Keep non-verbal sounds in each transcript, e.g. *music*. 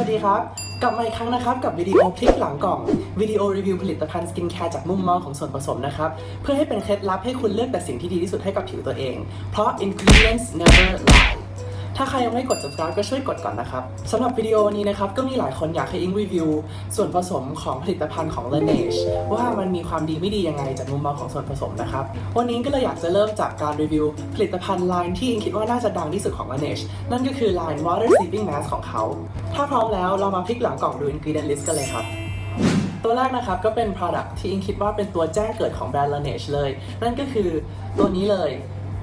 วัสดีครับ กลับมาอีกครั้งนะครับ กับวิดีโอคลิกหลังกล่องวิดีโอรีวิวผลิตภัณฑ์สกินแคร์จากมุมมองของส่วนผสมนะครับ เพื่อให้เป็นเคล็ดลับให้คุณเลือกแต่สิ่งที่ดีที่สุดให้กับผิวตัวเอง เพราะ ingredients never lie ถ้าใครยังไม่กด subscribe ก็ช่วยกดก่อนนะครับสำหรับวิดีโอนี้นะครับก็มีหลายคนอยากให้อิงรีวิวส่วนผสมของผลิตภัณฑ์ของ Laneige ว่ามันมีความดีไม่ดียังไงจากมุมมองของส่วนผสมนะครับ วันนี้ก็เลยอยากจะเริ่มจากการรีวิว ผลิตภัณฑ์ไลน์ที่อิงคิดว่าน่าจะดังที่สุดของ Laneige นั่นก็คือไลน์ Water Sleeping Mask ของเขา ถ้าพร้อมแล้วเรามาพลิกหลังกล่องดู ingredient list กันเลยครับตัวแรกนะครับก็เป็น product ที่อิงคิดว่าเป็นตัวแจ้งเกิดของแบรนด์ Laneige เลย นั่นก็คือตัวนี้เลย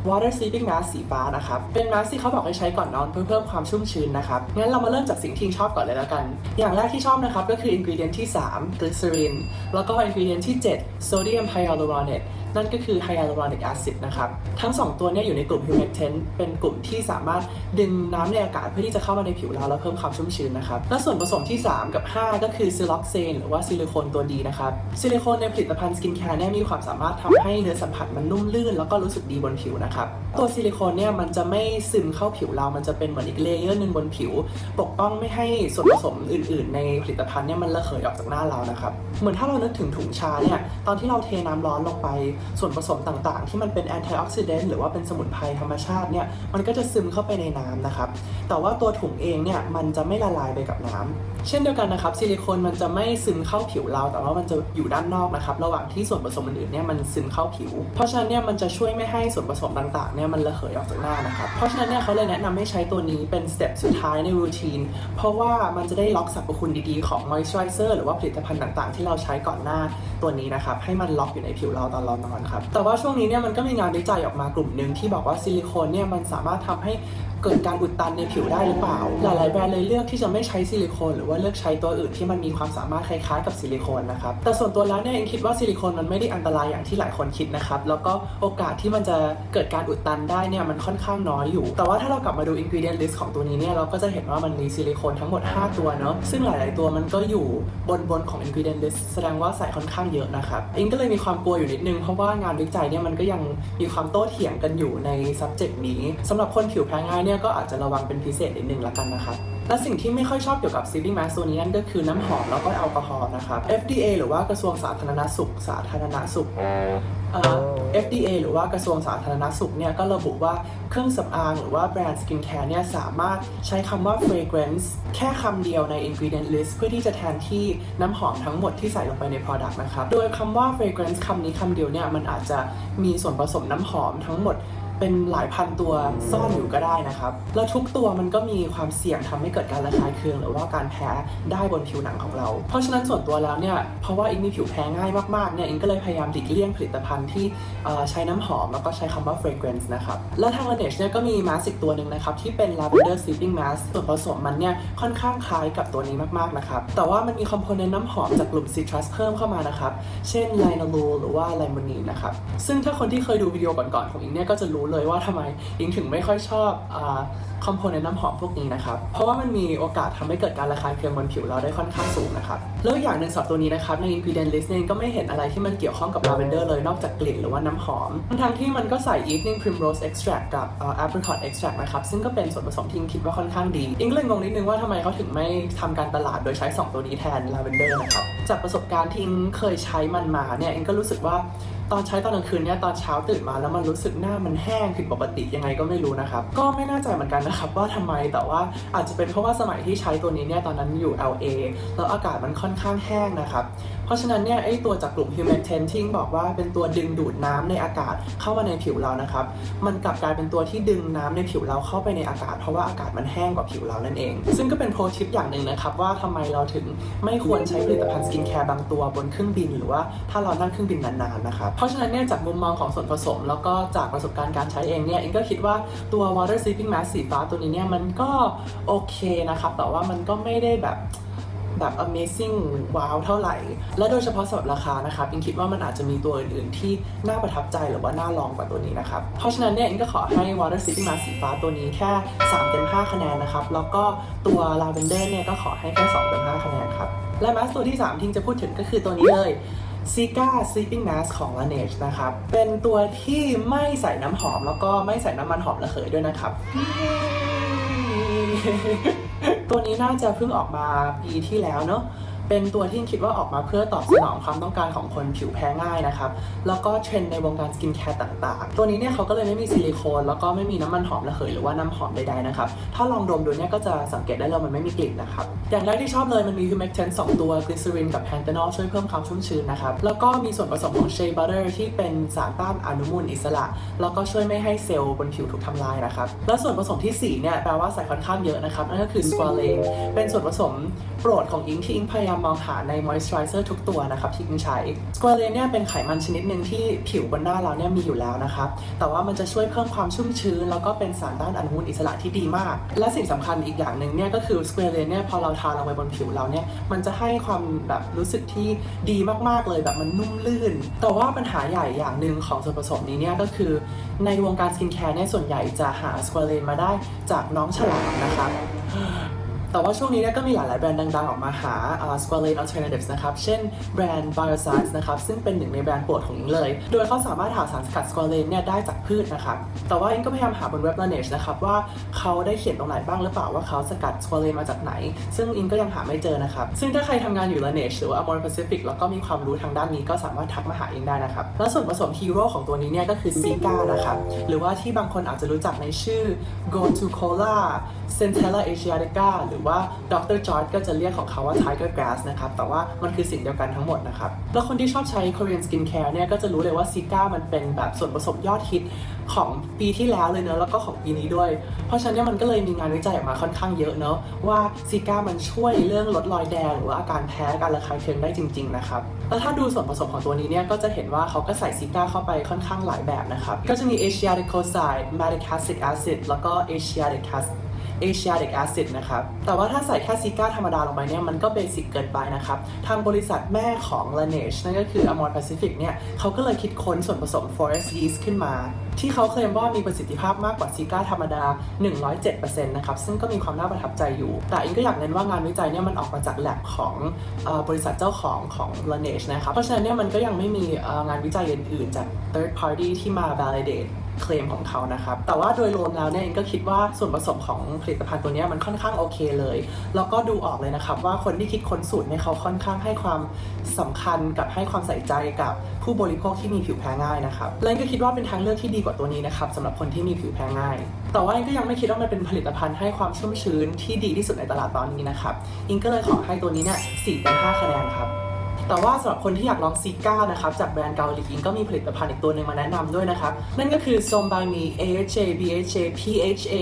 Water Sleeping Mask สีฟ้านะครับ เป็นมาสที่เขาบอกให้ใช้ก่อนนอนเพื่อเพิ่มความชุ่มชื้นนะครับ งั้นเรามาเริ่มจากสิ่งที่ชอบก่อนเลยแล้วกัน อย่างแรกที่ชอบนะครับก็คืออินกิเดียนที่3 glycerin แล้วก็อินกิเดียนที่7โซเดียมไฮยาลูรอนเนต นั่นก็คือ hyaluronic acid นะครับ ทั้ง 2 ตัวเนี้อยู่ในกลุ่ม humectant เป็นกลุ่มที่สามารถดึงน้ำในอากาศเพื่อที่จะเข้ามาในผิวเราแล้วเพิ่มความชุ่มชื้นนะครับ และส่วนผสมที่ 3 กับ 5 ก็คือ siloxane หรือว่าซิลิโคนตัวดีนะครับ ซิลิโคนในผลิตภัณฑ์สกินแคร์เนี่ยมีความสามารถทำให้เนื้อสัมผัสมันนุ่มลื่น แล้วก็รู้สึกดีบนผิวนะครับ ตัวซิลิโคนเนี่ยมันจะไม่ซึมเข้าผิวเรา มันจะเป็นเหมือนอีกเลเยอร์หนึ่งบนผิว ปกป้องไม่ให้ส่วนผสมอื่น ๆ ในผลิตภัณฑ์เนี่ยมันระเหยออกจากหน้าเรานะครับ เหมือนถ้าเรานึกถึงถุงชาเนี่ย ตอนที่เราเทน้ำร้อนลงไปส่วนผสมต่างๆ ที่มันเป็นแอนตี้ออกซิเดนต์หรือว่าเป็นสมุนไพรธรรมชาติเนี่ยมันก็จะซึมเข้าไปในน้ำนะครับ แต่ว่าตัวถุงเองเนี่ยมันจะไม่ละลายไปกับน้ำเช่นเดียวกันนะครับซิลิโคนมันจะไม่ซึมเข้าผิวเรา แต่ว่ามันจะอยู่ด้านนอกนะครับระหว่างที่ส่วนผสมอื่นๆเนี่ยมันซึมเข้าผิว เพราะฉะนั้นเนี่ยมันจะช่วยไม่ให้ส่วนผสมต่างๆเนี่ยมันระเหยออกจากหน้านะครับเพราะฉะนั้นเนี่ยเขาเลยแนะนำให้ใช้ตัวนี้เป็นสเต็ปสุดท้ายในรูทีนเพราะว่ามันจะได้ล็อกสรรพคุณดีๆของมอยส์เจอไรเซอร์หรือว่าผลิตภัณฑ์ต่างๆ ที่เราใช้ก่อนหน้าตัวนี้นะครับให้มันล็อกอยู่ในผิวเราตอนเรานอนครับ แต่ว่าช่วงนี้เนี่ยมันก็มีงานวิจัยออกมากลุ่มหนึ่งที่บอกว่าซิลิโคนเนี่ยมันสามารถทำให้ เกิดการอุดตันในผิวได้หรือเปล่า หลาย ๆ แบรนด์เลยเลือกที่จะไม่ใช้ซิลิโคนหรือว่าเลือกใช้ตัวอื่นที่มันมีความสามารถคล้าย ๆ กับซิลิโคนนะครับ แต่ส่วนตัวแล้วเนี่ยเองคิดว่าซิลิโคนมันไม่ได้อันตรายอย่างที่หลายคนคิดนะครับ แล้วก็โอกาสที่มันจะเกิดการอุดตันได้เนี่ยมันค่อนข้างน้อยอยู่ แต่ว่าถ้าเรากลับมาดู ingredient list ของตัวนี้เนี่ยเราก็จะเห็นว่ามันมีซิลิโคนทั้งหมด 5 ตัวเนาะ ซึ่งหลาย ๆ ตัวมันก็อยู่บนบนของ ingredient list แสดงว่าใส่ค่อนข้างเยอะนะครับเองก็เลยมีความกลัวอยู่นิดนึงเพราะว่างานวิจัยเนี่ยมันก็ยังมีความโต้เถียงกันอยู่ใน subject นี้สำหรับคนผิวแพ้ง่ายเนี่ยก็อาจจะระวังเป็นพิเศษนิดนึงละกันนะครับและสิ่งที่ไม่ค่อยชอบเกี่ยวกับ sleeping mask ตัวนี้นั่นก็คือน้ำหอมแล้วก็แอลกอฮอล์นะครับ FDA หรือว่ากระทรวงสาธารณสุข สาธารณสุขเอ่อ FDA หรือว่ากระทรวงสาธารณสุขเนี่ยก็ระบุว่าเครื่องสำอางหรือว่าแบรนด์สกินแคร์เนี่ยสามารถใช้คำว่า fragrance แค่คำเดียวใน ingredient list เพื่อที่จะแทนที่น้ำหอมทั้งหมดที่ใส่ลงไปใน product นะครับ โดยคำว่า fragrance คำนี้คำเดียวเนี่ยมันอาจจะมีส่วนผสมน้ำหอมทั้งหมด เป็นหลายพันตัวซ่อนอยู่ก็ได้นะครับ แล้วทุกตัวมันก็มีความเสี่ยงทำให้เกิดการระคายเคืองหรือว่าการแพ้ได้บนผิวหนังของเรา เพราะฉะนั้นส่วนตัวแล้วเนี่ย เพราะว่าอิงมีผิวแพ้ง่ายมากๆเนี่ยอิงก็เลยพยายามหลีกเลี่ยงผลิตภัณฑ์ที่ใช้น้ำหอม แล้วก็ใช้คำว่า fragrance นะครับ แล้วทาง Laneige เนี่ยก็มีมาสก์อีกตัวหนึ่งนะครับ ที่เป็น lavender sleeping mask ส่วนผสมมันเนี่ยค่อนข้างคล้ายกับตัวนี้มากๆนะครับ แต่ว่ามันมีคอมโพเนนต์น้ำหอมจากกลุ่ม citrus เพิ่มเข้ามานะครับ เช่น l i n a l o หรือว่า limonene นะครับ ซึ่งถ้าคนที่เคยดูวิดีโอก่อนๆของอิงเนี่ยก็จะรู้เลยว่าทำไมอิงถึงไม่ค่อยชอบคอมโพเนนต์น้ำหอมพวกนี้นะครับ เพราะว่ามันมีโอกาสทำให้เกิดการระคายเคืองบนผิวเราได้ค่อนข้างสูงนะครับ แล้วอีกอย่างหนึ่งสำหรับตัวนี้นะครับ ใน ingredient list เนี่ยก็ไม่เห็นอะไรที่มันเกี่ยวข้องกับ lavender เลยนอกจากกลิ่นหรือว่าน้ำหอม ทั้งที่มันก็ใส่ evening primrose extract กับเอ่อ apricot extract นะครับ ซึ่งก็เป็นส่วนผสมที่อิงคิดว่าค่อนข้างดี อิงเลยงงนิดนึงว่าทำไมเขาถึงไม่ทำการตลาดโดยใช้ 2 ตัวนี้แทน lavender นะครับ จากประสบการณ์ที่อิงเคยใช้มันมาเนี่ยอิงก็รู้สึกว่า ตอนใช้ตอนกลางคืนเนี่ยตอนเช้าตื่นมาแล้วมันรู้สึกหน้ามันแห้งผิดปกติยังไงก็ไม่รู้นะครับ ก็ไม่แน่ใจเหมือนกันนะครับว่าทำไมแต่ว่าอาจจะเป็นเพราะว่าสมัยที่ใช้ตัวนี้เนี่ยตอนนั้นอยู่ LA แล้วอากาศมันค่อนข้างแห้งนะครับ เพราะฉะนั้นเนี่ยไอตัวจากกลุ่ม Humectant ที่บอกว่าเป็นตัวดึงดูดน้ำในอากาศเข้ามาในผิวเรานะครับ มันกลับกลายเป็นตัวที่ดึงน้ำในผิวเราเข้าไปในอากาศ เพราะว่าอากาศมันแห้งกว่าผิวเรานั่นเอง ซึ่งก็เป็นโปรทิปอย่างหนึ่งนะครับว่าทำไมเราถึงไม่ควรใช้ผลิตภัณฑ์สกินแคร์บางตัวบนเครื่องบินหรือว่าถ้าเรานั่งเครื่องบินนานๆนะครับเพราะฉะนั้นเนี่ยจากมุมมองของส่วนผสม แล้วก็จากประสบการณ์การใช้เองเนี่ยเองก็คิดว่าตัว water sleeping mask สีฟ้าตัวนี้เนี่ยมันก็โอเคนะครับ แต่ว่ามันก็ไม่ได้แบบแบบ amazing ว้าวเท่าไหร่ และโดยเฉพาะสำหรับราคานะครับอิงคิดว่ามันอาจจะมีตัวอื่นๆ ที่น่าประทับใจหรือว่าน่าลองกว่าตัวนี้นะครับ เพราะฉะนั้นเนี่ยอิงก็ขอให้ Water City Mask สีฟ้าตัวนี้แค่ 3 เต็ม 5 คะแนนนะครับ แล้วก็ตัว Lavender เนี่ยก็ขอให้แค่ 2 เต็ม 5 คะแนนครับ และมาสตัวที่ 3 ที่อิงจะพูดถึงก็คือตัวนี้เลย z i g a Sleeping Mask ของ Laneige นะครับ เป็นตัวที่ไม่ใส่น้ำหอมแล้วก็ไม่ใส่น้ำมันหอมระเหยด้วยนะครับ ตัวนี้น่าจะเพิ่งออกมาปีที่แล้วเนอะ เป็นตัวที่คิดว่าออกมาเพื่อตอบสนองความต้องการของคนผิวแพ้ง่ายนะครับ แล้วก็เทรนในวงการสกินแคร์ต่างๆ ตัวนี้เนี่ยเขาก็เลยไม่มีซิลิโคน แล้วก็ไม่มีน้ำมันหอมระเหยหรือว่าน้ำหอมใดๆนะครับ ถ้าลองดมดูเนี่ยก็จะสังเกตได้เลยมันไม่มีกลิ่นนะครับ อย่างแรกที่ชอบเลยมันมี humectant 2ตัว glycerin กับ panthenol ช่วยเพิ่มความชุ่มชื้นนะครับ แล้วก็มีส่วนผสมของ shea butter ที่เป็นสารต้านอนุมูลอิสระ แล้วก็ช่วยไม่ให้เซลล์บนผิวถูกทำลายนะครับ แล้วส่วนผสมที่4เนี่ยแปลว่าใส่ค่อนข้างเยอะนะครับนั่นก็คือ squalane เป็นส่วนผสมโปรดของอิงที่อิงพยายามมองหาใน moisturizer ทุกตัวนะครับที่อิงใช้ squalane เนี่ยเป็นไขมันชนิดหนึ่งที่ผิวบนหน้าเราเนี่ยมีอยู่แล้วนะครับ แต่ว่ามันจะช่วยเพิ่มความชุ่มชื้น แล้วก็เป็นสารต้านอนุมูลอิสระที่ดีมาก และสิ่งสำคัญอีกอย่างหนึ่งเนี่ยก็คือ squalane เนี่ยพอเราทาลงไปบนผิวเราเนี่ยมันจะให้ความแบบรู้สึกที่ดีมากๆเลยแบบมันนุ่มลื่น แต่ว่าปัญหาใหญ่อย่างหนึ่งของส่วนผสมนี้เนี่ยก็คือ ในวงการสกินแคร์เนี่ยส่วนใหญ่จะหา squalane มาได้จากน้องฉลามนะครับ แต่ว่าช่วงนี้เนี่ยก็มีหลายๆแบรนด์ดังๆ ออกมาหาอ่า squalane alternatives นะครับ เช่นแบรนด์ Bioscience นะครับ ซึ่งเป็นหนึ่งในแบรนด์โปรดของอิงเลย โดยเขาสามารถหาสารสกัด squalane เนี่ยได้จากพืชนะครับ แต่ว่าอิงก็พยายามหาบนเว็บ Laneige นะครับว่าเขาได้เขียนตรงไหนบ้างหรือเปล่าว่าเขาสกัด squalane มาจากไหน ซึ่งอิงก็ยังหาไม่เจอนะครับ ซึ่งถ้าใครทำงานอยู่ Laneige หรือว่า Amore Pacific แล้วก็มีความรู้ทางด้านนี้ก็สามารถทักมาหาอิงได้นะครับและส่วนผสมฮีโร่ของตัวนี้เนี่ยก็คือซีกานะครับหรือว่าที่บางคนอาจจะรู้จักในชื่อ Go to Cola Centella Asiatica หรือว่า Dr. George ก็จะเรียกของเขาว่า Tiger Grass นะครับ แต่ว่ามันคือสิ่งเดียวกันทั้งหมดนะครับ แล้วคนที่ชอบใช้ Korean Skincare เนี่ยก็จะรู้เลยว่าซิก้ามันเป็นแบบส่วนผสมยอดฮิตของปีที่แล้วเลยเนอะแล้วก็ของปีนี้ด้วย เพราะฉะนั้นมันก็เลยมีงานวิจัยออกมาค่อนข้างเยอะเนอะว่าซิก้ามันช่วยเรื่องลดรอยแดงหรือว่าอาการแพ้การระคายเคืองได้จริง ๆ นะครับ แล้วถ้าดูส่วนผสมของตัวนี้เนี่ยก็จะเห็นว่าเขาก็ใส่ซิก้าเข้าไปค่อนข้างหลายแบบนะครับ ก็จะมี Asiaticoside Madecassic Acid แล้วก็ Asiatic Acid Asiatic Acid นะครับ แต่ว่าถ้าใส่แค่ซิก้าธรรมดาลงไปเนี่ยมันก็เบสิกเกินไปนะครับ ทางบริษัทแม่ของ Laneige นั่นก็คือ Amore Pacific เนี่ยเขาก็เลยคิดค้นส่วนผสม Forest Yeast ขึ้นมา ที่เขาเคลมว่ามีประสิทธิภาพมากกว่าซิก้าธรรมดา 107%นะครับซึ่งก็มีความน่าประทับใจอยู่ แต่อิงก็อยากเน้นว่างานวิจัยเนี่ยมันออกมาจากแลบของอบริษัทเจ้าของของ Laneige นะครับเพราะฉะนั้นเนี่ยมันก็ยังไม่มีงานวิจัยอื่นๆจาก third party ที่มา validate เคลมของเขานะครับ แต่ว่าโดยรวมแล้วเนี่ยเองก็คิดว่าส่วนผสมของผลิตภัณฑ์ตัวเนี้ยมันค่อนข้างโอเคเลย แล้วก็ดูออกเลยนะครับว่าคนที่คิดค้นสูตรเนี่ยเขาค่อนข้างให้ความสำคัญกับให้ความใส่ใจกับผู้บริโภคที่มีผิวแพ้ง่ายนะครับ และก็คิดว่าเป็นทางเลือกที่ดีกว่าตัวนี้นะครับสำหรับคนที่มีผิวแพ้ง่าย แต่ว่าอิงก็ยังไม่คิดว่ามันเป็นผลิตภัณฑ์ให้ความชุ่มชื้นที่ดีที่สุดในตลาดตอนนี้นะครับอิงก็เลยขอให้ตัวนี้เนี่ย4เป็น5คะแนนครับแต่ว่าสำหรับคนที่อยากลองซีก้านะครับ จากแบรนด์เกาหลีอิงก็มีผลิตภัณฑ์อีกตัวหนึ่งมาแนะนำด้วยนะครับ นั่นก็คือ Som by Me AHA BHA PHA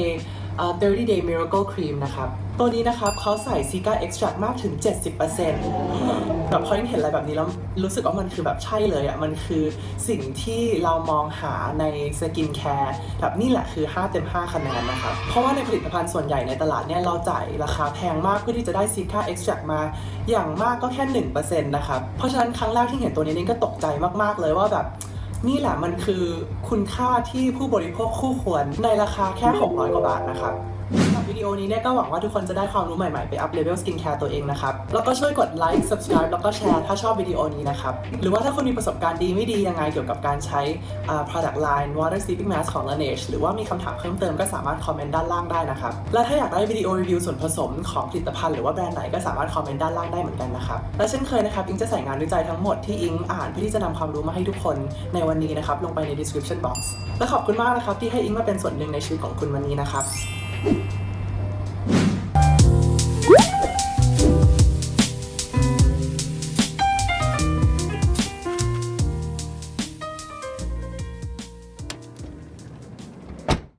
30 day miracle cream นะครับ ตัวนี้นะครับเขาใส่ซิก้าเอ็กซ์ตรัมากถึง 70%แบบพอยิ่งเห็นอะไรแบบนี้แล้วรู้สึกว่ามันคือแบบใช่เลยอะ มันคือสิ่งที่เรามองหาในสกินแคร์แบบนี่แหละคือ 5 เต็ม 5 คะแนนนะครับ เพราะว่าในผลิตภัณฑ์ส่วนใหญ่ในตลาดเนี่ย เราจ่ายราคาแพงมากเพื่อที่จะได้ซิก้าเอ็กซ์ตรัมาอย่างมากก็แค่ 1%นะครับ เพราะฉะนั้นครั้งแรกที่เห็นตัวนี้นี่ก็ตกใจมากๆเลยว่าแบบ นี่แหละมันคือคุณค่าที่ผู้บริโภคคู่ควรในราคาแค่ 600 กว่าบาทนะครับสำหรับวิดีโอนี้เนี่ยก็หวังว่าทุกคนจะได้ความรู้ใหม่ๆ ไปอัพเลเวลสกินแคร์ตัวเองนะครับ แล้วก็ช่วยกดไลค์ subscribe แล้วก็แชร์ถ้าชอบวิดีโอนี้นะครับ หรือว่าถ้าคุณมีประสบการณ์ดีไม่ดียังไงเกี่ยวกับการใช้ product line water sleeping mask ของ Laneige หรือว่ามีคำถามเพิ่มเติมก็สามารถคอมเมนต์ด้านล่างได้นะครับ และถ้าอยากได้วิดีโอรีวิวส่วนผสมของผลิตภัณฑ์หรือว่าแบรนด์ไหนก็สามารถคอมเมนต์ด้านล่างได้เหมือนกันนะครับ และเช่นเคยนะครับอิงจะใส่งานวิจัยทั้งหมดที่อิงอ่านเพื่อที่จะนำความรู้มาให้ทุกคนในวันนี้นะครับลงไปใน description box และขอบคุณมากนะครับที่ให้อิงมาเป็นส่วนหนึ่งในชีวิตของคุณวันนี้นะครับ Thank *laughs* you.